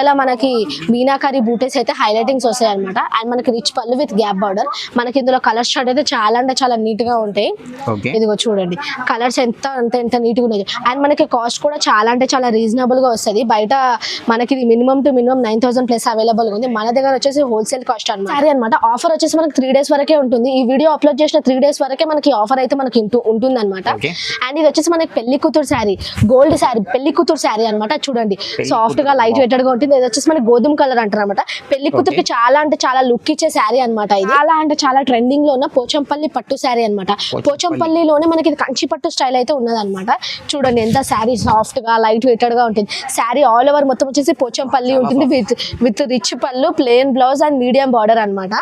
ఇలా మనకి మీనాకారి బూటెస్ అయితే హైలైటింగ్స్ వస్తాయి అనమాట అండ్ మనకి రిచ్ పళ్ళు విత్ గ్యాప్ బార్డర్ మనకి ఇందులో కలర్ షార్ట్ అయితే చాలా అంటే చాలా నీట్గా ఉంటాయి. ఇదిగో చూడండి. కలర్స్ ఎంత అంత ఎంత నీట్గా ఉన్నాయి. అండ్ మనకి కాస్ట్ కూడా చాలా అంటే చాలా రీజనబుల్గా వస్తుంది. బయట మనకి ఇది minimum to minimum nine thousand plus available ఉంది. మన దగ్గర వచ్చేసి హోల్సేల్ కాస్ట్ అనమాట సరే అనమాట ఆఫర్ వచ్చేసి మనకి త్రీ డేస్ వరకే ఉంటుంది. ఈ వీడియో అప్లోడ్ చేసిన త్రీ డేస్ వరకే మనకి ఆఫర్ అయితే మనకి ఉంటుంది అనమాట. అండ్ ఇది వచ్చేసి మనకి పెళ్ళి కూతురు శారీ గోల్డ్ శారీ పెళ్ళి కూతురు శారీ అనమాట చూడండి. సాఫ్ట్గా లైట్ వెయిటెడ్గా ఉంటుంది ఇది వచ్చేసి మనకి గోధుమ కలర్ అంటారు అనమాట పెళ్ళి కూతురికి చాలా అంటే చాలా లుక్ ఇచ్చే శారీ అనమాట ఇది. చాలా అంటే చాలా ట్రెండింగ్లో ఉన్న పోచంపల్లి పట్టు శారీ అనమాట పోచంపల్లిలోనే మనకి ఇది కంచి పట్టు స్టైల్ అయితే ఉన్నదన్నమాట. చూడండి ఎంత శారీ సాఫ్ట్గా లైట్ వెయిటెడ్గా ఉంటుంది. శారీ ఆల్ ఓవర్ మొత్తం వచ్చేసి పోచంపల్లి ఉంటుంది with with rich pallu plain blouse and medium border అనమాట.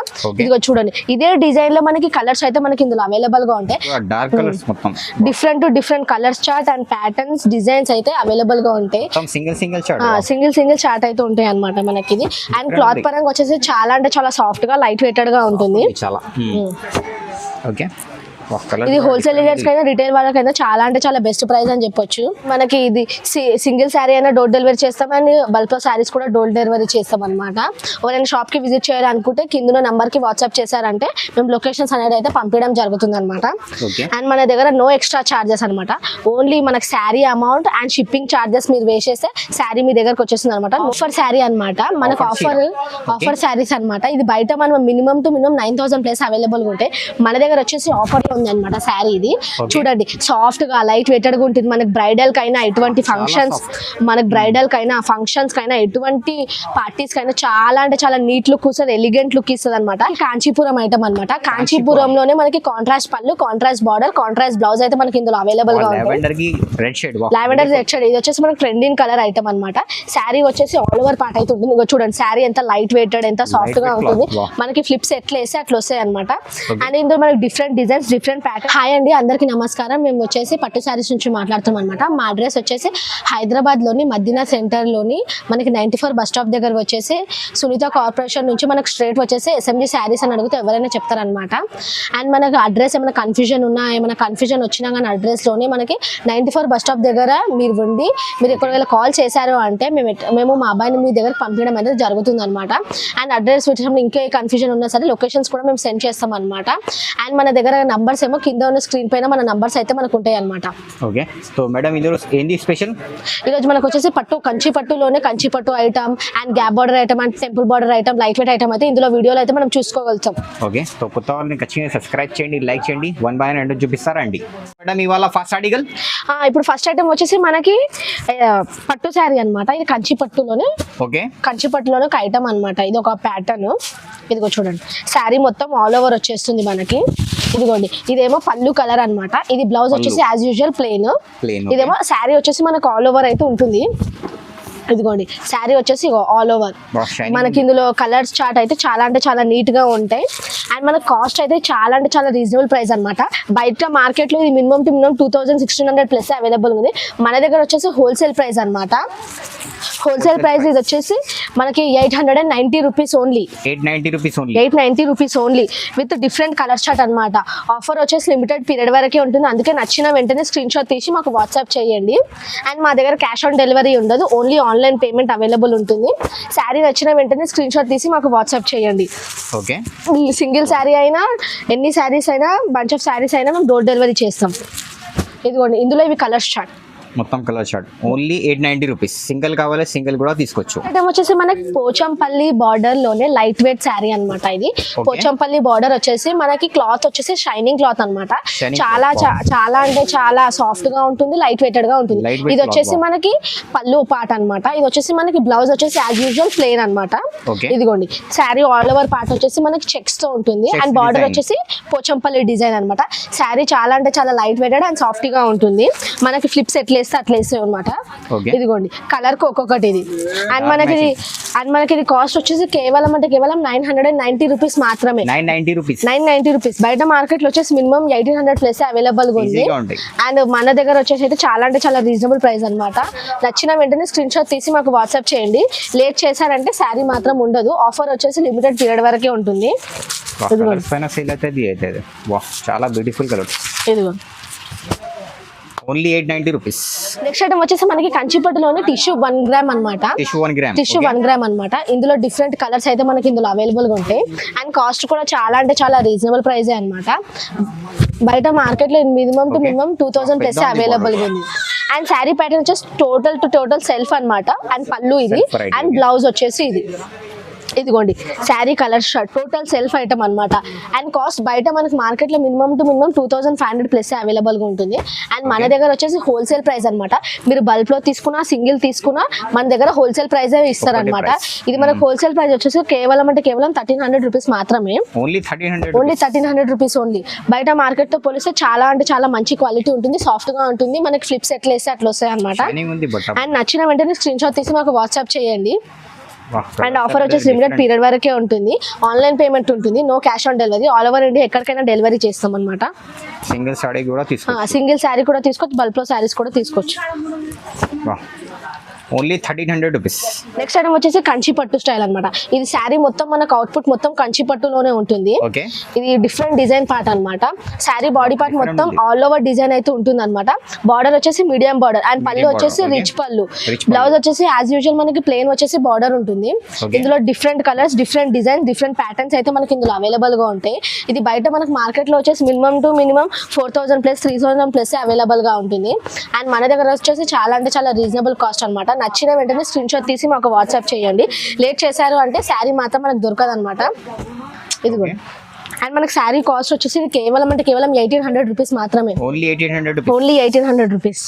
ఇదిగో చూడండి ఇదే డిజైన్లో మనకి కలర్స్ అయితే మనకి ఇందులో అవైలబుల్గా ఉంటాయి. డార్క్ కలర్స్ మొత్తం. Different to different colours chart and patterns designs అయితే అవైలబుల్గా ఉంటాయి. Single single chart single single chart అయితే ఉంటాయి అనమాట మనకి ఇది అండ్ క్లాత్ పరంగా వచ్చేసి చాలా అంటే చాలా సాఫ్ట్గా లైట్ వెయిటెడ్గా ఉంటుంది చాలా. ఓకే. ఇది హోల్సేల్ రేట్స్ కైనా రిటైల్ వాళ్ళకైనా చాలా అంటే చాలా బెస్ట్ ప్రైస్ అని చెప్పొచ్చు. మనకి ఇది సింగిల్ శారీ అయినా డోర్ డెలివరీ చేస్తాం అండ్ బల్క్ శారీస్ కూడా డోర్ డెలివరీ చేస్తాం అనమాట ఎవరైనా షాప్కి విజిట్ చేయాలనుకుంటే కింద నంబర్కి వాట్సాప్ చేశారంటే మేము లొకేషన్స్ అనేది అయితే పంపించడం జరుగుతుంది అనమాట అండ్ మన దగ్గర నో ఎక్స్ట్రా చార్జెస్ అనమాట ఓన్లీ మనకి sari amount and shipping charges మీరు వేసేస్తే శారీ మీ దగ్గరకు వచ్చేస్తుంది అనమాట ఆఫర్ శారీ అనమాట మనకు ఆఫర్. ఆఫర్ శారీస్ అనమాట ఇది బయట మనం minimum to minimum nine thousand plus available ఉంటాయి మన దగ్గర వచ్చేసి ఆఫర్ ఉంది అనమాట శారీ ఇది. చూడండి సాఫ్ట్గా లైట్ వెయిటెడ్గా ఉంటుంది. మనకి బ్రైడల్ కైనా ఎటువంటి ఫంక్షన్స్ మనకి బ్రైడల్ కైనా ఫంక్షన్స్ కైనా ఎటువంటి పార్టీస్ కైనా చాలా అంటే చాలా నీట్ లుక్ వస్తుంది ఎలిగెంట్ లుక్ ఇస్తుంది అనమాట కాంచీపురం ఐటమ్ అనమాట కాంచీపురంలోనే మనకి కాంట్రాస్ట్ పళ్ళు కాంట్రాస్ట్ బార్డర్ కాంట్రాస్ట్ బ్లౌజ్ అయితే మనకి ఇందులో అవైలబుల్గా ఉంటుంది లావెండర్ రెడ్ షేడ్ ఇది వచ్చేసి మనకి ట్రెండింగ్ కలర్ ఐటమ్ అన్నమాట. శారీ వచ్చేసి ఆల్ ఓవర్ పార్ట్ అయితే ఉంటుంది. ఇగో చూడండి శారీ ఎంత లైట్ వెయిటెడ్ ఎంత సాఫ్ట్గా ఉంటుంది. మనకి ఫ్లిప్స్ ఎట్లా వేస్తే అట్లా వస్తాయి అనమాట. అండ్ ఇందులో మనకి different designs different pattern. Hi అండి అందరికీ నమస్కారం. మేము వచ్చేసి పట్టు శారీస్ నుంచి మాట్లాడుతాం అనమాట మా అడ్రస్ వచ్చేసి హైదరాబాద్లోని మదీనా సెంటర్లోని మనకి నైన్టీ ఫోర్ బస్ స్టాప్ దగ్గర వచ్చేసి సునీత కార్పొరేషన్ నుంచి మనకు స్ట్రేట్ వచ్చేసి ఎస్ఎంజీ శారీస్ అని అడిగితే ఎవరైనా చెప్తారనమాట అండ్ మనకు అడ్రస్ ఏమైనా కన్ఫ్యూజన్ ఉన్నా ఏమైనా కన్ఫ్యూజన్ వచ్చినా కానీ అడ్రస్లోనే మనకి నైన్టీ ఫోర్ బస్ స్టాప్ దగ్గర మీరు ఉండి మీరు ఒకవేళ కాల్ చేశారు అంటే మేము మేము మా అబ్బాయిని మీ దగ్గర పంపించడం అనేది జరుగుతుంది అనమాట అండ్ అడ్రస్ వచ్చినప్పుడు ఇంకే కన్ఫ్యూజన్ ఉన్నా సరే లొకేషన్స్ కూడా మేము సెండ్ చేస్తాం అనమాట అండ్ మన దగ్గర నంబర్స్ ఏమో కింద ఉన్న స్క్రీన్ పైన మన నంబర్స్ అయితే మనకు ఉంటాయి అనమాట ఓకే. సో మేడం ఇందులో ఏంది స్పెషల్? ఈరోజు మనకు వచ్చేసి పట్టు కంచి పట్టులోనే కంచి పట్టు item and gap border item and temple border item light weight item అయితే ఇందులో వీడియోలో అయితే మనం చూసుకోగలుగుతాం. ఓకే. సో కొత్త వాళ్ళని ఖచ్చితంగా సబ్స్క్రైబ్ చేయండి లైక్ చేయండి వన్ బై రెండు చూపిస్తారా అండి మేడం ఇవాళ ఫస్ట్ ఆర్టికల్ ఆ, ఇప్పుడు ఫస్ట్ ఐటమ్ వచ్చేసి మనకి పట్టు శారీ అన్నమాట. ఇది కంచి పట్టులోనే ఓకే. కంచి పట్టులోనే ఒక ఐటమ్ అనమాట ఇది ఒక ప్యాటర్న్ ఇదిగో చూడండి. శారీ మొత్తం ఆల్ ఓవర్ వచ్చేస్తుంది మనకి. ఇదిగోండి. ఇదేమో పళ్ళు కలర్ అన్నమాట. ఇది బ్లౌజ్ వచ్చేసి యాజ్ యూజువల్ ప్లెయిన్ ఇదేమో శారీ వచ్చేసి మనకు ఆల్ ఓవర్ అయితే ఉంటుంది. ఇదిగోండి. శారీ వచ్చేసి ఆల్ ఓవర్ మనకి ఇందులో కలర్స్ చార్ట్ అయితే చాలా అంటే చాలా నీట్గా ఉంటాయి. అండ్ మన కాస్ట్ అయితే చాలా అంటే చాలా రీజనబుల్ ప్రైస్ అనమాట బయట మార్కెట్లో ఇది minimum to minimum two thousand sixteen hundred plus available ఉంది. మన దగ్గర వచ్చేసి హోల్సేల్ ప్రైస్ అన్నమాట. హోల్సేల్ ప్రైస్ ఇది వచ్చేసి మనకి eight hundred and ninety rupees only. Eight ninety rupees only. Eight ninety rupees only with different colour chart అనమాట offer వచ్చేసి లిమిటెడ్ పీరియడ్ వరకే ఉంటుంది. అందుకే నచ్చిన వెంటనే స్క్రీన్ షాట్ తీసి మాకు వాట్సాప్ చేయండి. అండ్ మా దగ్గర క్యాష్ ఆన్ డెలివరీ ఉండదు. ఓన్లీ ఆన్లైన్ పేమెంట్ అవైలబుల్ ఉంటుంది. శారీ నచ్చిన వెంటనే స్క్రీన్ షాట్ తీసి మాకు వాట్సాప్ చేయండి. ఓకే. సింగిల్ శారీ అయినా ఎన్ని శారీస్ అయినా బంచ్ ఆఫ్ శారీస్ అయినా మేము డోర్ డెలివరీ చేస్తాం. ఇదిగోండి ఇందులో ఇవి కలర్స్ చార్ట్ మొత్తం colour chart. Only eight ninety rupees single కావాలి సింగిల్ కూడా తీసుకోవచ్చు. ఐటమ్ వచ్చేసి మనకి పోచంపల్లి బార్డర్లోనే లైట్ వెయిట్ శారీ అన్నమాట ఇది. పోచంపల్లి బార్డర్ వచ్చేసి మనకి క్లాత్ వచ్చేసి షైనింగ్ క్లాత్ అన్నమాట. Shining చాలా చాలా అంటే చాలా సాఫ్ట్గా ఉంటుంది లైట్ వెయిటెడ్గా ఉంటుంది. ఇది వచ్చేసి. మనకి పళ్ళు పార్ట్ అన్నమాట. ఇది వచ్చేసి మనకి బ్లౌజ్ వచ్చేసి యాజ్ యూజువల్ ప్లేన్ అన్నమాట. Okay. ఇదిగోండి. శారీ ఆల్ ఓవర్ పార్ట్ వచ్చేసి మనకి చెక్స్తో ఉంటుంది. And border. వచ్చేసి పోచంపల్లి డిజైన్ అన్నమాట. శారీ చాలా అంటే చాలా లైట్ వెయిటెడ్ అండ్ సాఫ్ట్గా ఉంటుంది. మనకి ఫ్లిప్స్ ఎట్లా వేస్తే అట్లా వేస్తే అనమాట. ఇదిగోండి కలర్కి ఒక్కొక్కటి ఇది. అండ్ మనకి అండ్ మనకి ఇది కాస్ట్ వచ్చేసి కేవలం అంటే కేవలం nine hundred and ninety rupees మాత్రమే. Nine ninety rupees nine ninety rupees బయట మార్కెట్లో వచ్చేసి మినిమం ఎయిటీన్ హండ్రెడ్ ప్లస్ అవైలబుల్గా ఉంది. అండ్ మన దగ్గర వచ్చేసి అయితే చాలా అంటే చాలా రీజనబుల్ ప్రైస్ అన్నమాట. నచ్చిన వెంటనే స్క్రీన్ షాట్ తీసి మాకు వాట్సాప్ చేయండి. లేట్ చేశారంటే శారీ మాత్రం ఉండదు. ఆఫర్ వచ్చేసి లిమిటెడ్ పీరియడ్ వరకే ఉంటుంది. చాలా బ్యూటిఫుల్ కలర్స్ ఇదిగో only eight ninety rupees. Next item వచ్చేసి మనకి కంచిపట్టులోని టిష్యూ వన్ గ్రామ్ అన్నమాట. Tissue one gram tissue one gram అన్నమాట. ఇందులో డిఫరెంట్ కలర్స్ అయితే మనకి ఇందులో అవైలబుల్గా ఉంటాయి. అండ్ కాస్ట్ కూడా చాలా అంటే చాలా రీజనబుల్ ప్రైస్ అన్నమాట. బయట మార్కెట్లో minimum to. Minimum two thousand plus అవైలబుల్గా ఉంది. అండ్ శారీ ప్యాటర్న్ వచ్చేసి టోటల్ టు టోటల్ సెల్ఫ్ అన్నమాట. అండ్ పళ్ళు ఇది. అండ్ బ్లౌజ్ వచ్చేసి ఇది. ఇదిగోండి sari colour chart total self item అన్నమాట. అండ్ కాస్ట్ బయట మనకి మార్కెట్లో minimum to minimum two thousand five hundred plus అవైలబుల్గా ఉంటుంది. అండ్ మన. దగ్గర వచ్చేసి హోల్సేల్ ప్రైస్ అన్నమాట. మీరు బల్క్లో తీసుకున్నా సింగిల్ తీసుకున్నా మన దగ్గర హోల్సేల్ ప్రైస్ ఇస్తారు అనమాట. ఇది మనకు హోల్సేల్ ప్రైస్ వచ్చేసి కేవలం అంటే కేవలం థర్టీన్ హండ్రెడ్ రూపీస్ మాత్రమే. Only thirteen hundred rupees only బయట మార్కెట్తో పోలిస్తే చాలా అంటే చాలా మంచి క్వాలిటీ ఉంటుంది సాఫ్ట్గా ఉంటుంది. మనకి ఫ్లిప్స్ ఎట్లా వేస్తే అట్లా వస్తాయి అనమాట అండ్ నచ్చిన వెంటనే స్క్రీన్ షాట్ తీసి మాకు వాట్సాప్ చేయండి. అండ్ ఆఫర్ వచ్చేసి లిమిటెడ్ పీరియడ్ వరకే ఉంటుంది. ఆన్లైన్ పేమెంట్ ఉంటుంది. No cash on delivery. All over India ఎక్కడికైనా డెలివరీ చేస్తాం అనమాట సింగిల్ సాడీ కూడా సింగిల్ శారీ కూడా తీసుకోవచ్చు. బల్క్లో శారీస్ కూడా తీసుకోవచ్చు. Only thirteen hundred rupees. Next item వచ్చేసి కంచి పట్టు స్టైల్ అన్నమాట. ఇది శారీ మొత్తం మనకు అవుట్పుట్ మొత్తం కంచి పట్టులోనే ఉంటుంది. ఓకే. ఇది డిఫరెంట్ డిజైన్ పార్ట్ అన్నమాట. శారీ బాడీ పార్ట్ మొత్తం. ఆల్ ఓవర్ డిజైన్ అయితే ఉంటుంది అనమాట బార్డర్ వచ్చేసి మీడియం బార్డర్ అండ్ పళ్ళు వచ్చేసి రిచ్. పళ్ళు. బ్లౌజ్ వచ్చేసి యాజ్ యూజువల్ మనకి ప్లేన్ వచ్చేసి బార్డర్ ఉంటుంది. ఇందులో different colours different design different patterns అయితే మనకి ఇందులో అవైలబుల్గా ఉంటాయి. ఇది బయట మనకి మార్కెట్లో వచ్చేసి minimum to minimum four thousand plus three thousand plus అవైలబుల్గా ఉంటుంది. అండ్ మన దగ్గర వచ్చేసి చాలా అంటే చాలా రీజనబుల్ కాస్ట్ అన్నమాట. నచ్చిన వెంటనే స్క్రీన్ షాట్ తీసి మాకు వాట్సాప్ చేయండి. లేట్ చేశారు అంటే శారీ మాత్రం మనకు దొరకదు అనమాట ఇది కూడా అండ్ మనకి శారీ కాస్ట్ వచ్చేసి ఇది కేవలం అంటే కేవలం ఎయిటీన్ హండ్రెడ్ రూపీస్ మాత్రమే. Only eighteen hundred rupees only eighteen hundred rupees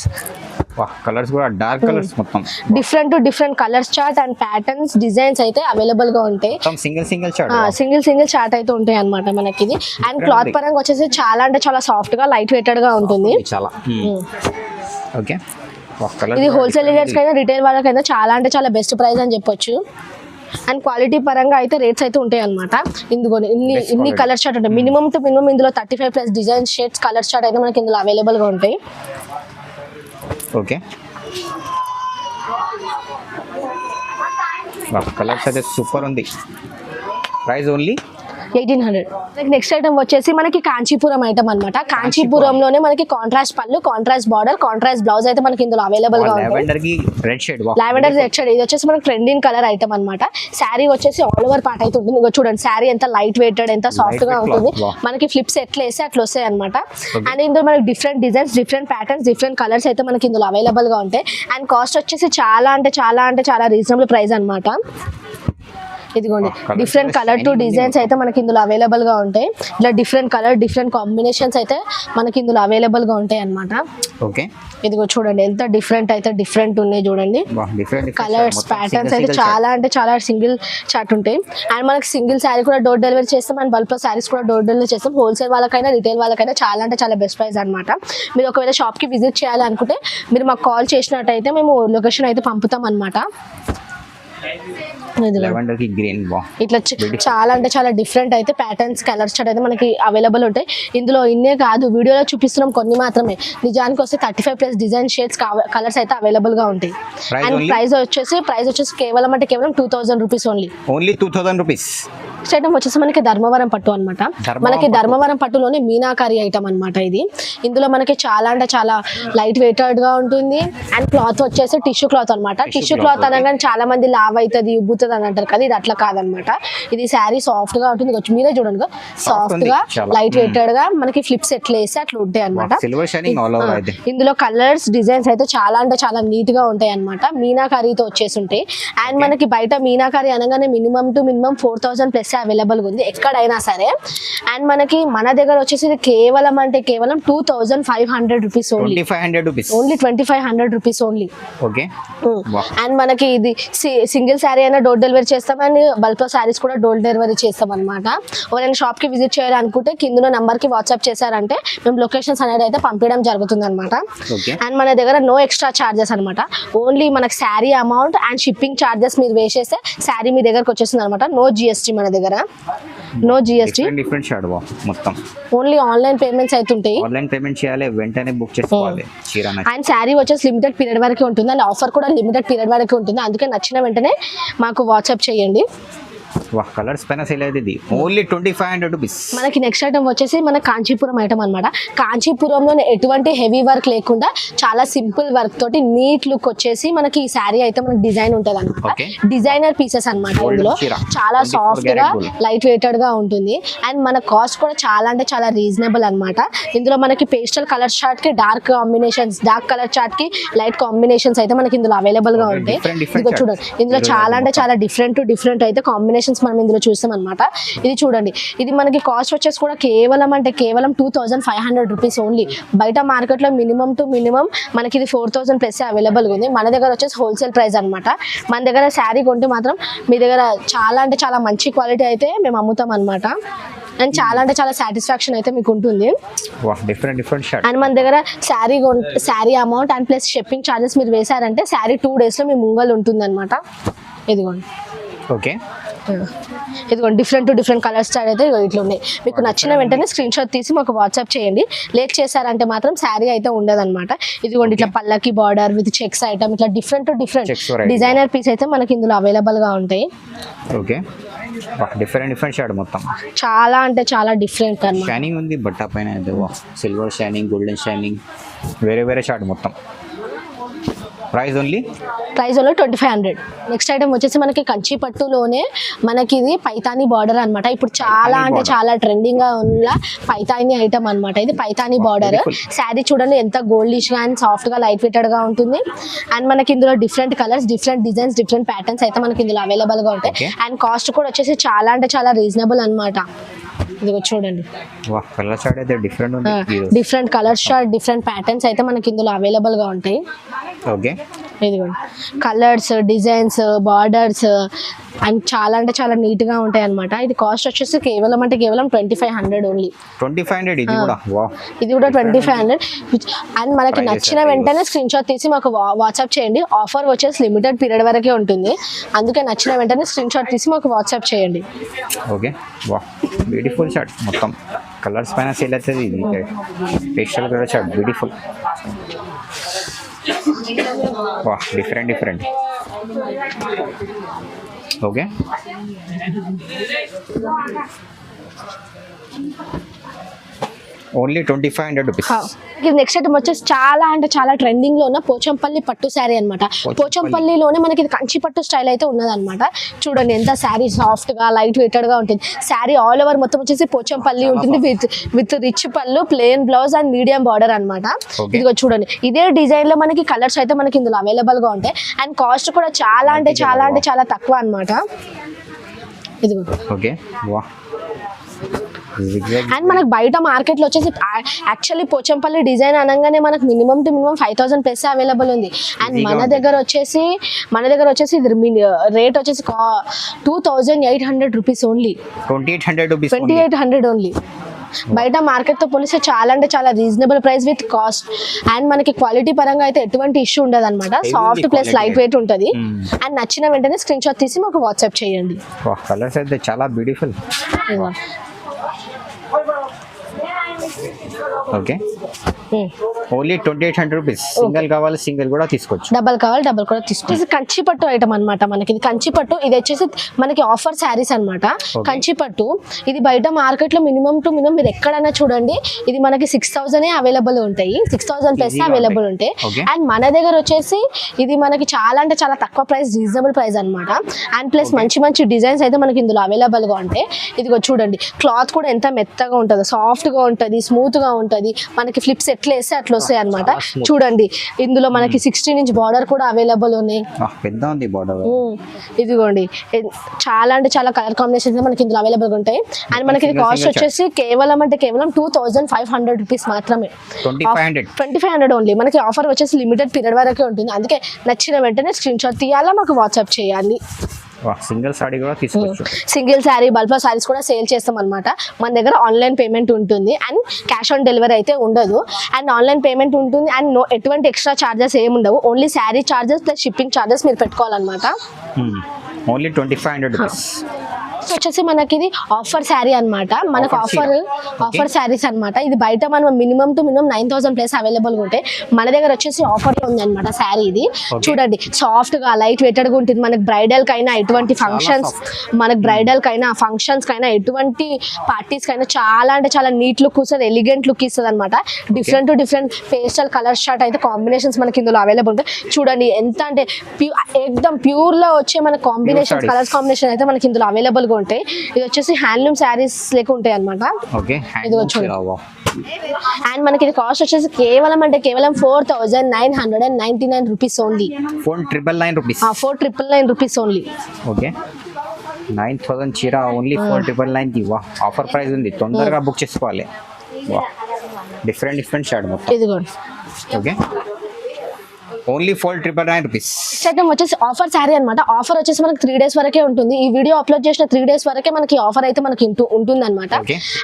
colours కూడా డార్క్ కలర్స్ మొత్తం. Different to different colours chart and patterns designs అయితే అవైలబుల్గా ఉంటాయి single single chart single single chart అయితే ఉంటాయి అనమాట మనకి ఇది. And cloth. పరంగా వచ్చేసి చాలా అంటే చాలా సాఫ్ట్గా లైట్ వెయిటెడ్గా ఉంటుంది. చాలా. ఓకే కలర్ ఇది హోల్సేల్ రేట్స్ కైనా రిటైల్ వాళ్ళకైనా చాలా అంటే చాలా బెస్ట్ ప్రైస్ అని చెప్పొచ్చు. అండ్ క్వాలిటీ పరంగా అయితే రేట్స్ అయితే ఉంటాయి అనమాట ఇందులో ఇన్ని ఇన్ని. కలర్ చార్ట్ ఉంటాయి. మినిమం టు మినిమం ఇందులో thirty five plus design shades colour chart అయితే మనకి ఇందులో అవైలబుల్గా ఉంటాయి. ఓకే కలర్స్ అయితే సూపర్ ఉంది. Price only eighteen hundred. Next item వచ్చేసి మనకి కాంచీపురం ఐటమ్ అనమాట కాంచీపురంలోనే మనకి కాంట్రాస్ట్ పళ్ళు కాంట్రాస్ట్ బార్డర్ కాంట్రాస్ట్ బ్లౌజ్ అయితే మనకి ఇందులో అవైలబుల్గా ఉంటాయి. లావెండర్ రెడ్ షేడ్ ఇది వచ్చేసి మనకి ట్రెండింగ్ కలర్ ఐటమ్ అన్నమాట. శారీ వచ్చేసి ఆల్ ఓవర్ పార్ట్ అయితే ఉంటుంది. చూడండి శారీ ఎంత లైట్ వెయిటెడ్ ఎంత సాఫ్ట్గా ఉంటుంది. మనకి ఫ్లిప్స్ ఎట్లా వేస్తే అట్లా వస్తాయి అనమాట. అండ్ ఇందులో మనకి different designs different patterns different colours అయితే మనకి ఇందులో అవైలబుల్గా ఉంటాయి. అండ్ కాస్ట్ వచ్చేసి చాలా అంటే చాలా అంటే చాలా రీజనబుల్ ప్రైస్ అన్నమాట. ఇదిగోండి డిఫరెంట్ కలర్ టు డిజైన్స్. అయితే మనకి ఇందులో అవైలబుల్గా ఉంటాయి. ఇలా డిఫరెంట్ కలర్ డిఫరెంట్ కాంబినేషన్స్ అయితే మనకి ఇందులో అవైలబుల్గా ఉంటాయి అన్నమాట. ఓకే. ఇదిగో చూడండి ఎంత డిఫరెంట్ అయితే డిఫరెంట్ ఉన్నాయి చూడండి. కలర్స్ ప్యాటర్న్స్ అయితే చాలా అంటే చాలా సింగిల్ చార్ట్ ఉంటాయి. అండ్ మనకి సింగిల్ శారీ కూడా డోర్ డెలివరీ చేస్తాం అండ్ బల్క్ శారీస్ కూడా డోర్ డెలివరీ చేస్తాం. హోల్సేల్ వాళ్ళకైనా రిటైల్ వాళ్ళకైనా చాలా అంటే చాలా బెస్ట్ ప్రైస్ అనమాట మీరు ఒకవేళ షాప్కి విజిట్ చేయాలనుకుంటే మీరు మాకు కాల్ చేసినట్టయితే మేము లొకేషన్ అయితే పంపుతాం అనమాట లెవెండర్కి గ్రీన్ బా ఇట్లా చాలా అంటే చాలా డిఫరెంట్ అయితే ప్యాటర్న్స్ కలర్స్ అయితే మనకి అవైలబుల్ ఉంటాయి. ఇందులో ఇన్నే కాదు వీడియోలో చూపిస్తున్నాం కొన్ని మాత్రమే. నిజానికి వస్తే thirty five plus design shades colours అయితే అవైలబుల్గా ఉంటాయి. అండ్? ప్రైస్ వచ్చేసి ప్రైస్ వచ్చేసి కేవలం అంటే కేవలం two thousand rupees only only two thousand rupees next item వచ్చేసి మనకి ధర్మవరం పట్టు అనమాట మనకి. ధర్మవరం పట్టులోనే మీనాకారి ఐటమ్ అన్నమాట ఇది. ఇందులో మనకి చాలా అంటే చాలా లైట్ వెయిటెడ్గా ఉంటుంది. అండ్ క్లాత్ వచ్చేసి టిష్యూ క్లాత్ అనమాట టిష్యూ క్లాత్ అనగానే చాలా మంది లావ్ అవుతుంది ఉబ్బుతుంది అని అంటారు కదా ఇది అట్లా కాదనమాట. ఇది శారీ సాఫ్ట్గా ఉంటుంది. కొంచెం మీరే చూడండి సాఫ్ట్గా. లైట్. వెయిటెడ్గా మనకి ఫ్లిప్స్ ఎట్లా వేస్తే అట్లా ఉంటాయి అనమాట ఇందులో కలర్స్ డిజైన్స్ అయితే చాలా అంటే చాలా నీట్గా ఉంటాయి అనమాట మీనాకారీతో వచ్చేసి ఉంటాయి. అండ్ మనకి బయట మీనాకారి అనగానే minimum to minimum four thousand plus available ఉంది ఎక్కడైనా సరే. అండ్ మనకి మన దగ్గర వచ్చేసి కేవలం అంటే కేవలం two thousand five hundred rupees only only twenty five hundred rupees only okay. And మనకి ఇది సింగిల్ శారీ అయినా డోర్ డెలివరీ చేస్తాం అండ్ బల్క్ శారీస్ కూడా డోర్ డెలివరీ చేస్తాం అనమాట ఎవరైనా షాప్కి విజిట్ చేయాలనుకుంటే కింద నంబర్కి వాట్సాప్ చేశారంటే మేము లొకేషన్స్ అనేది అయితే పంపించడం జరుగుతుంది అనమాట అండ్ మన దగ్గర నో ఎక్స్ట్రా చార్జెస్ అనమాట ఓన్లీ మనకి sari amount and shipping charges మీరు వేసేస్తే శారీ మీ దగ్గరకు వచ్చేస్తుంది అనమాట నో జిఎస్టీ మన దగ్గర. నో జిఎస్టీ డిఫరెంట్ మొత్తం? ఓన్లీ ఆన్లైన్ పేమెంట్స్ అయితే ఉంటాయి ఆన్లైన్ పేమెంట్ చేయాలి వెంటనే బుక్ చేసుకోవాలి చీర నచ్చి- అండ్ శారీ వచ్చేసి లిమిటెడ్ పీరియడ్ వరకు ఉంటుంది. అండ్ ఆఫర్ కూడా లిమిటెడ్ పీరియడ్ వరకు ఉంటుంది. అందుకే నచ్చిన వెంటనే మాకు వాట్సాప్ చేయండి. వా కలర్స్ పైన సేల్ అయితే ఇది only twenty five hundred rupees మనకి నెక్స్ట్ ఐటమ్ వచ్చేసి మన కాంచీపురం ఐటమ్ అనమాట కాంచీపురంలో ఎటువంటి హెవీ వర్క్ లేకుండా చాలా సింపుల్ వర్క్ తోటి నీట్ లుక్ వచ్చేసి మనకి ఈ శారీ అయితే మనకి డిజైన్ ఉంటుంది అనమాట. డిజైనర్ పీసెస్ అనమాట ఇందులో. చాలా 24 సాఫ్ట్గా. లైట్ వెయిటెడ్గా ఉంటుంది అండ్ మన కాస్ట్ కూడా చాలా అంటే చాలా రీజనబుల్ అన్నమాట ఇందులో మనకి పేస్టల్ కలర్ చార్ట్కి డార్క్ కాంబినేషన్స్ డార్క్ కలర్ చార్ట్కి లైట్ కాంబినేషన్స్ అయితే మనకి ఇందులో అవైలబుల్గా ఉంటాయి. చూడండి ఇందులో చాలా అంటే. చాలా డిఫరెంట్ డిఫరెంట్ అయితే కాంబినేషన్స్ మనం ఇందులో చూస్తాం అనమాట ఇది చూడండి. ఇది మనకి కాస్ట్ వచ్చేసి కూడా కేవలం అంటే కేవలం two thousand five hundred rupees only బయట మార్కెట్లో మినిమం టు మినిమం మనకి ఇది ఫోర్ థౌసండ్ ప్లస్ అవైలబుల్గా ఉంది. మన దగ్గర వచ్చేసి హోల్సేల్ ప్రైస్ అనమాట మన దగ్గర శారీ కొంటే మాత్రం మీ దగ్గర చాలా అంటే చాలా మంచి క్వాలిటీ అయితే మేము అమ్ముతాం అనమాట అండ్ చాలా అంటే చాలా సాటిస్ఫాక్షన్ అయితే మీకు ఉంటుంది. డిఫరెంట్ డిఫరెంట్ అండ్ మన దగ్గర sari sari amount and plus shipping charges మీరు వేశారంటే శారీ టూ డేస్లో మీ ముంగల్ ఉంటుంది అనమాట ఇదిగోండి. ఓకే ఇదిగోండి different to different colours style అయితే ఇట్లా ఉన్నాయి. మీకు నచ్చిన వెంటనే స్క్రీన్ షాట్ తీసి మాకు వాట్సాప్ చేయండి. లేట్ చేశారంటే మాత్రం శారీ అయితే ఉండదన్నమాట. ఇదిగోండి ఇట్లా పల్లకి బార్డర్ విత్ చెక్స్ ఐటమ్ ఇట్లా different to different. Designer piece అయితే మనకి ఇందులో అవైలబుల్గా ఉంటాయి. ఓకే డిఫరెంట్ డిఫరెంట్ షర్ట్ మొత్తం. చాలా అంటే చాలా డిఫరెంట్ షైనింగ్ ఉంది బట్ట పైన సిల్వర్ షైనింగ్ గోల్డెన్ షైనింగ్ వేరే వేరే షర్ట్ మొత్తం. Price only? ప్రైస్లో twenty five hundred. Next item వచ్చేసి మనకి కంచి పట్టులోనే మనకి ఇది పైతాని బార్డర్ అన్నమాట. ఇప్పుడు చాలా అంటే. చాలా ట్రెండింగ్గా ఉన్న పైతాని ఐటమ్ అన్నమాట. ఇది పైతాని బార్డర్. శారీ చూడండి ఎంత గోల్డిష్గా అండ్ సాఫ్ట్గా లైట్ వెయిటెడ్గా ఉంటుంది. అండ్ మనకి ఇందులో different colours different designs different patterns అయితే మనకి ఇందులో అవైలబుల్గా ఉంటాయి. అండ్ కాస్ట్ కూడా వచ్చేసి చాలా అంటే చాలా రీజనబుల్ అన్నమాట. ఇదిగో చూడండి. Different colour chart different patterns అయితే మనకి ఇందులో అవైలబుల్గా ఉంటాయి. ఓకే. ఇదిగోండి. కలర్స్ డిజైన్స్ బార్డర్స్ అండ్ చాలా అంటే చాలా నీట్గా ఉంటాయి అనమాట ఇది కాస్ట్ వచ్చేసి కేవలం అంటే కేవలం twenty five hundred only twenty five hundred ఇది కూడా ఇది కూడా ట్వంటీ ఫైవ్ హండ్రెడ్ అండ్ మనకి నచ్చిన వెంటనే స్క్రీన్ షాట్ తీసి మాకు వాట్సాప్ చేయండి. ఆఫర్ వచ్చేసి లిమిటెడ్ పీరియడ్ వరకే ఉంటుంది. అందుకే నచ్చిన వెంటనే స్క్రీన్ షాట్ తీసి మాకు వాట్సాప్ చేయండి. ఓకే వా బ్యూటిఫుల్ షర్ట్ మొత్తం. కలర్స్ పైన సేల్ అవుతుంది. ఇది pastel colour chart beautiful wow different different okay only twenty five hundred rupees. Next item వచ్చేసి చాలా అంటే చాలా ట్రెండింగ్లో ఉన్న పోచంపల్లి పట్టు శారీ అనమాట పోచంపల్లి. పోచంపల్లిలోనే మనకి ఇది కంచి పట్టు స్టైల్ అయితే ఉన్నదన్నమాట. చూడండి ఎంత శారీ సాఫ్ట్గా లైట్ వెయిటెడ్గా ఉంటుంది. శారీ ఆల్ ఓవర్ మొత్తం వచ్చేసి పోచంపల్లి ఉంటుంది with with rich pallu plain blouse and medium border Okay. ఇదిగో చూడండి. ఇదే డిజైన్లో మనకి కలర్స్ అయితే మనకి ఇందులో అవైలబుల్గా ఉంటాయి. అండ్ కాస్ట్ కూడా చాలా అంటే చాలా అంటే. చాలా తక్కువ అన్నమాట. ఇదిగో. ఓకే. అండ్ మనకు బయట మార్కెట్లో వచ్చేసి యాక్చువల్లీ పోచంపల్లి డిజైన్ అనగానే మనకు minimum to minimum five thousand plus available ఉంది. అండ్ మన. దగ్గర వచ్చేసి మన దగ్గర వచ్చేసి రేట్ వచ్చేసి two thousand eight hundred rupees only twenty eight hundred rupees twenty eight hundred only బయట మార్కెట్తో పోలిస్తే చాలా అంటే చాలా reasonable price with cost and మనకి క్వాలిటీ పరంగా అయితే ఎటువంటి ఇష్యూ ఉండదు అనమాట సాఫ్ట్ ప్లస్. లైట్ వెయిట్ ఉంటుంది. అండ్ నచ్చిన వెంటనే స్క్రీన్ షాట్ తీసి మాకు వాట్సాప్ చేయండి. కలర్స్ అయితే చాలా బ్యూటిఫుల్ ఇదిగో. Hmm. Only twenty eight hundred rupees single కావాలి సింగిల్ కూడా తీసుకోవచ్చు. డబల్ కావాలి డబల్ కూడా తీసుకో ఇది కంచి పట్టు ఐటమ్ అనమాట మనకి. ఇది కంచి పట్టు. ఇది వచ్చేసి మనకి ఆఫర్ శారీస్ అన్నమాట. కంచి పట్టు. ఇది బయట మార్కెట్లో మినిమం టు మినిమం మీరు ఎక్కడైనా చూడండి ఇది మనకి సిక్స్ థౌసండ్ అవైలబుల్ ఉంటాయి. సిక్స్ థౌసండ్ ప్లస్ అవైలబుల్ ఉంటాయి. అండ్ మన దగ్గర వచ్చేసి ఇది మనకి చాలా అంటే చాలా తక్కువ ప్రైస్ రీజనబుల్ ప్రైస్ అన్నమాట. అండ్ ప్లస్ మంచి మంచి డిజైన్స్ అయితే మనకి ఇందులో అవైలబుల్గా ఉంటాయి. ఇదిగో చూడండి. క్లాత్ కూడా ఎంత మెత్తగా ఉంటుందో సాఫ్ట్గా ఉంటుంది స్మూత్గా ఉంటుంది. మనకి ఫ్లిప్స్ ఎట్లా వేస్తే అట్లా వస్తాయి అనమాట. చూడండి ఇందులో మనకి సిక్స్టీన్ ఇంచ్ బార్డర్ కూడా అవైలబుల్ ఉన్నాయి. ఆ, పెద్ద ఉంది బార్డర్ ఉమ్, ఇదిగోండి చాలా అంటే చాలా కలర్ కాంబినేషన్స్ మనకి ఇందులో అవైలబుల్ ఉంటాయి. అండ్ మనకి ఇది కాస్ట్ వచ్చేసి కేవలం అంటే కేవలం two thousand five hundred rupees మాత్రమే. Twenty five hundred twenty five hundred only మనకి ఆఫర్ వచ్చేసి లిమిటెడ్ పీరియడ్ వరకే ఉంటుంది. అందుకే నచ్చిన వెంటనే స్క్రీన్ షాట్ తీయాలా మాకు వాట్సాప్ చేయాలి. సింగిల్ సాడీ కూడా తీసుకోవచ్చు. సింగిల్ శారీ బల్క్ శారీస్ కూడా సేల్ చేస్తాం అనమాట మన దగ్గర ఆన్లైన్ పేమెంట్ ఉంటుంది అండ్ క్యాష్ ఆన్ డెలివరీ అయితే ఉండదు. అండ్ ఆన్లైన్ పేమెంట్ ఉంటుంది అండ్ నో ఎటువంటి ఎక్స్ట్రా చార్జెస్ ఏమి ఉండవు. Only sari charges plus shipping charges మీరు పెట్టుకోవాలన్నమాట. Only twenty five hundred rupees. Next వచ్చేసి మనకి ఇది ఆఫర్ శారీ అన్నమాట. మనకు ఆఫర్. ఆఫర్ శారీస్ అన్నమాట. ఇది బయట మనం minimum to minimum nine thousand plus available ఉంటాయి మన దగ్గర వచ్చేసి ఆఫర్లో ఉంది అనమాట శారీ ఇది. చూడండి సాఫ్ట్గా లైట్ వెయిటెడ్గా ఉంటుంది. మనకి బ్రైడల్ కైనా ఎటువంటి ఫంక్షన్స్ మనకి బ్రైడల్ కైనా ఫంక్షన్స్ కైనా ఎటువంటి పార్టీస్ కైనా చాలా అంటే చాలా నీట్ లుక్ వస్తుంది ఎలిగెంట్ లుక్ ఇస్తుంది అనమాట different to different pastel colour shirt అయితే కాంబినేషన్స్ మనకి ఇందులో అవైలబుల్ ఉంటాయి. చూడండి ఎంత అంటే ప్యూ ఎక్దమ్ ప్యూర్లో వచ్చే మన కాంబినేషన్. కలర్స్ కాంబినేషన్ అయితే మనకి ఇందులో అవైలబుల్ గా ఉంటాయి ఇది వచ్చేసి హ్యాండ్లూమ్ శారీస్ లెక్క ఉంటాయి అనమాట. అండ్ మనకి ఇది కాస్ట్ వచ్చేసి కేవలం అంటే కేవలం four thousand nine hundred and ninety nine rupees only four triple nine rupees four triple nine rupees only okay. Nine thousand చీర ఓన్లీ ఫోర్ ట్రిపుల్ నైన్కి వా ఆఫర్ ప్రైస్ ఉంది తొందరగా బుక్ చేసుకోవాలి. డిఫరెంట్ డిఫరెంట్ షర్ట్ మొత్తం. ఇదిగోండి. Okay. Only four triple nine rupees. Item వచ్చేసి offer sari అనమాట ఆఫర్ వచ్చేసి మనకి త్రీ డేస్ వరకే ఉంటుంది. ఈ వీడియో అప్లోడ్ చేసిన త్రీ డేస్ వరకే మనకి ఆఫర్ అయితే మనకి ఉంటుంది అనమాట.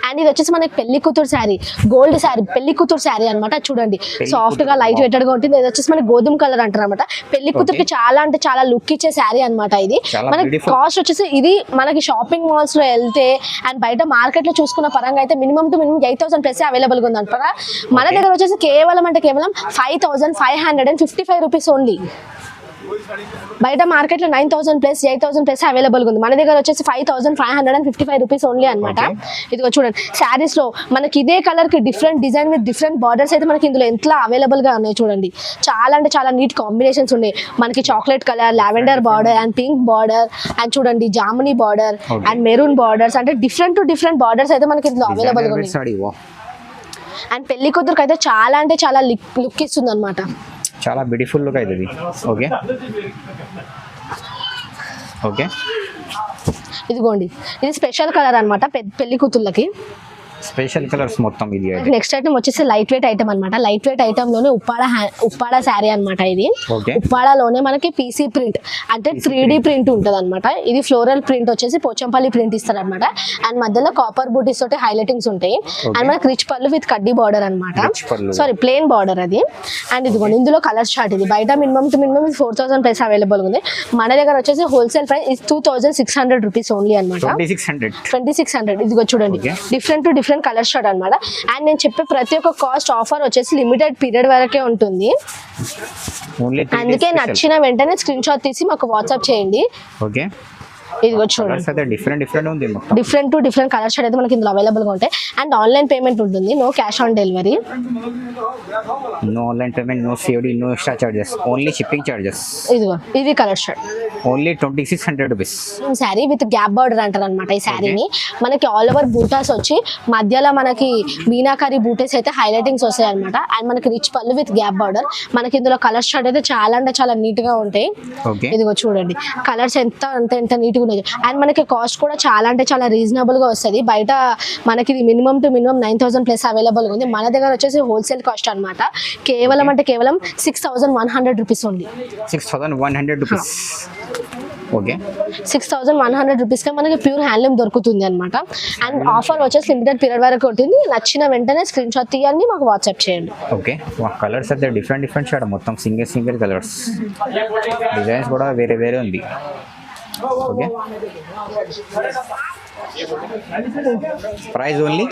అండ్ ఇది వచ్చేసి మనకి పెళ్ళి కూతురు శారీ గోల్డ్ శారీ పెళ్ళి కూతురు శారీ అనమాట చూడండి. సాఫ్ట్గా లైట్. వెయిటెడ్గా ఉంటుంది. ఇది వచ్చేసి మనకి గోధుమ కలర్ అంటారు అనమాట పెళ్ళి కూతురికి చాలా అంటే చాలా లుక్ ఇచ్చే శారీ అనమాట ఇది. మనకి. కాస్ట్ వచ్చేసి ఇది మనకి షాపింగ్ మాల్స్లో వెళ్తే అండ్ బయట మార్కెట్లో చూసుకున్న పరంగా అయితే minimum to minimum eight thousand plus అవైలబుల్గా ఉంది అనమాట మన. దగ్గర వచ్చేసి కేవలం అంటే కేవలం five thousand five hundred and fifty five rupees only బయట మార్కెట్లో nine thousand plus eight thousand plus available ఉంది. మన దగ్గర వచ్చేసి five thousand five hundred and fifty five rupees only అనమాట ఇదిగో చూడండి శారీస్లో మనకి ఇదే కలర్కి different design with different borders అయితే మనకి ఇందులో ఎంత అవైలబుల్గా ఉన్నాయి చూడండి. చాలా అంటే చాలా నీట్ కాంబినేషన్స్ ఉన్నాయి. మనకి chocolate colour lavender border and pink border and చూడండి జామునీ బార్డర్. అండ్ మెరూన్ బార్డర్స్ అంటే డిఫరెంట్ టు డిఫరెంట్ బార్డర్స్ అయితే మనకి ఇందులో అవైలబుల్గా ఉన్నాయి. అండ్ పెళ్ళి కూతురికి అయితే చాలా అంటే చాలా లుక్ ఇస్తుంది అనమాట చాలా బ్యూటిఫుల్ లుక్ అవుతుంది ఓకే ఓకే ఇదిగోండి. ఇది స్పెషల్ కలర్ అనమాట పెళ్ళి కూతుళ్ళకి. స్పెషల్ కలర్స్ మొత్తం ఇది నెక్స్ట్ ఐటమ్ వచ్చేసి లైట్ వెయిట్ ఐటమ్ అనమాట లైట్ వెయిట్ ఐటమ్లోనే ఉప్పాడ ఉప్పాడ శారీ అనమాట ఇది. ఉప్పాడలోనే మనకి పీసీ ప్రింట్ అంటే త్రీ డి ప్రింట్. ఉంటుంది అనమాట ఇది ఫ్లోరల్ ప్రింట్ వచ్చేసి పోచంపల్లి ప్రింట్ ఇస్తారు అనమాట అండ్ మధ్యలో కాపర్ బూటీస్ తోటి హైలైటింగ్స్ ఉంటాయి. అండ్ మనకి రిచ్ పళ్ళు విత్ కడ్డీ బార్డర్ అనమాట. సారీ ప్లేన్ బార్డర్ అది. అండ్ ఇదిగోండి ఇందులో కలర్ షార్ట్ ఇది. బయట మినిమం టు మినిమం ఇది ఫోర్ థౌసండ్ ప్రైస్ అవైలబుల్ ఉంది. మన దగ్గర వచ్చేసి wholesale price two thousand six hundred rupees only అనమాట ట్వంటీ సిక్స్ హండ్రెడ్ ఇదిగో చూడండి. Different to different colour shirt అనమాట అండ్ నేను చెప్పే ప్రతి ఒక్క కాస్ట్ ఆఫర్ వచ్చేసి లిమిటెడ్ పీరియడ్ వరకే ఉంటుంది. అందుకే నచ్చిన వెంటనే స్క్రీన్ షాట్ తీసి మాకు వాట్సాప్ చేయండి. ఓకే ఇదిగో చూడండి. డిఫరెంట్ డిఫరెంట్ ఉంది మొత్తం. Different to different colour shirt అయితే మనకి ఇందులో అవైలబుల్గా ఉంటాయి. అండ్ ఆన్లైన్ పేమెంట్ ఉంటుంది. No cash on delivery no online payment no COD no extra charges only shipping charges ఇదిగో ఇది colour shirt only twenty six hundred rupees sari with gap border అంటారు అనమాట ఈ శారీని మనకి ఆల్ ఓవర్ బూటాస్ వచ్చి మధ్యలో మనకి మీనాకారి బూటేస్ అయితే హైలైటింగ్స్ వస్తాయి అనమాట అండ్ మనకి రిచ్ పళ్ళు విత్ గ్యాప్ బార్డర్ మనకి ఇందులో కలర్ షర్ట్ అయితే చాలా అంటే చాలా నీట్గా ఉంటాయి. ఇదిగో చూడండి. కలర్స్ ఎంత అంత ఎంత ఉన్నాయి అండ్ మనకి కాస్ట్ కూడా చాలా అంటే చాలా రీజనబుల్గా వస్తుంది. బయట మనకి minimum to minimum nine thousand plus available ఉంది. మన దగ్గర వచ్చేసి హోల్సేల్ కాస్ట్ అన్నమాట. కేవలం అంటే కేవలం six thousand one hundred rupees ఉంది six thousand one hundred rupees okay six thousand one hundred రూపీస్కి మనకి ప్యూర్ హ్యాండ్లూమ్ దొరుకుతుంది అనమాట అండ్ ఆఫర్ వచ్చేసి లిమిటెడ్ పీరియడ్ వరకు ఉంటుంది నచ్చిన వెంటనే స్క్రీన్ షాట్ తీయండి మాకు వాట్సాప్ చేయండి. ఓకే కలర్స్ అయితే డిఫరెంట్ డిఫరెంట్ షాడ్ మొత్తం సింగిల్ సింగిల్ కలర్స్ డిజైన్స్ కూడా వేరే వేరే ఉంది. Okay. Price only?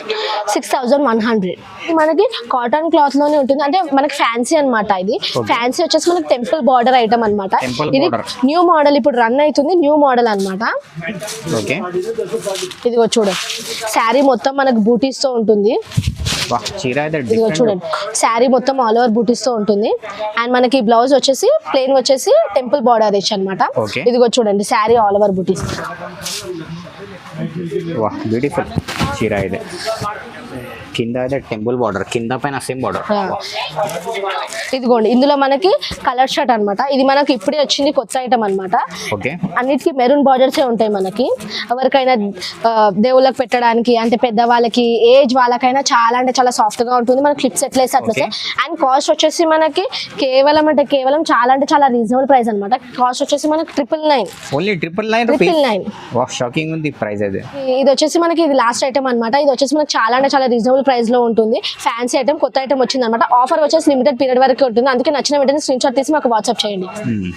Six thousand one hundred. మనకి కాటన్ క్లాత్లోనే ఉంటుంది. అంటే మనకి ఫ్యాన్సీ అన్నమాట ఇది. ఫ్యాన్సీ వచ్చేసి మనకి టెంపుల్ బార్డర్ ఐటమ్ Temple ఇది. న్యూ మోడల్ ఇప్పుడు రన్ అవుతుంది. న్యూ మోడల్ అన్నమాట. ఓకే. ఇదిగో చూడండి శారీ మొత్తం మనకి బూటీస్తో ఉంటుంది. చూడండి శారీ మొత్తం ఆల్ ఓవర్ బూటీస్తో ఉంటుంది. అండ్ మనకి బ్లౌజ్ వచ్చేసి ప్లెయిన్ వచ్చేసి టెంపుల్ బార్డర్ ఇచ్చి అనమాట. ఇదిగో చూడండి శారీ ఆల్ ఓవర్ బూటీస్ బ్యూటిఫుల్ చీర అయితే కింద అయితే టెంపుల్ బార్డర్ కింద పైన సేమ్ బార్డర్. ఇదిగోండి ఇందులో మనకి కలర్ షర్ట్ అన్నమాట. ఇది మనకి ఇప్పుడే వచ్చింది కొత్త ఐటమ్ అన్నమాట. ఓకే. అన్నిటికీ మెరూన్ బార్డర్సే ఉంటాయి మనకి. ఎవరికైనా దేవుళ్ళకి పెట్టడానికి అంటే పెద్దవాళ్ళకి ఏజ్ వాళ్ళకైనా చాలా అంటే చాలా సాఫ్ట్గా ఉంటుంది. మనకి క్లిప్స్ ఎట్లా వేస్తే అట్లా. అండ్ కాస్ట్ వచ్చేసి మనకి కేవలం అంటే కేవలం చాలా అంటే చాలా రీజనబుల్ ప్రైస్ అన్నమాట. కాస్ట్ వచ్చేసి మనకి triple nine only triple nine triple nine shocking ఉంది ప్రైస్ అయితే. ఇది వచ్చేసి మనకి ఇది లాస్ట్ ఐటమ్ అన్నమాట. ఇది వచ్చేసి మనకి చాలా అంటే చాలా రీజనబుల్ ప్రైస్లో ఉంటుంది. ఫ్యాన్సీ ఐటమ్ కొత్త ఐటమ్ వచ్చింది అనమాట ఆఫర్ వచ్చేసి లిమిటెడ్ పీరియడ్ వరకు ఉంటుంది. అందుకే నచ్చిన వెంటనే స్క్రీన్ షాట్ తీసి మాకు వాట్సాప్ చేయండి. Hmm.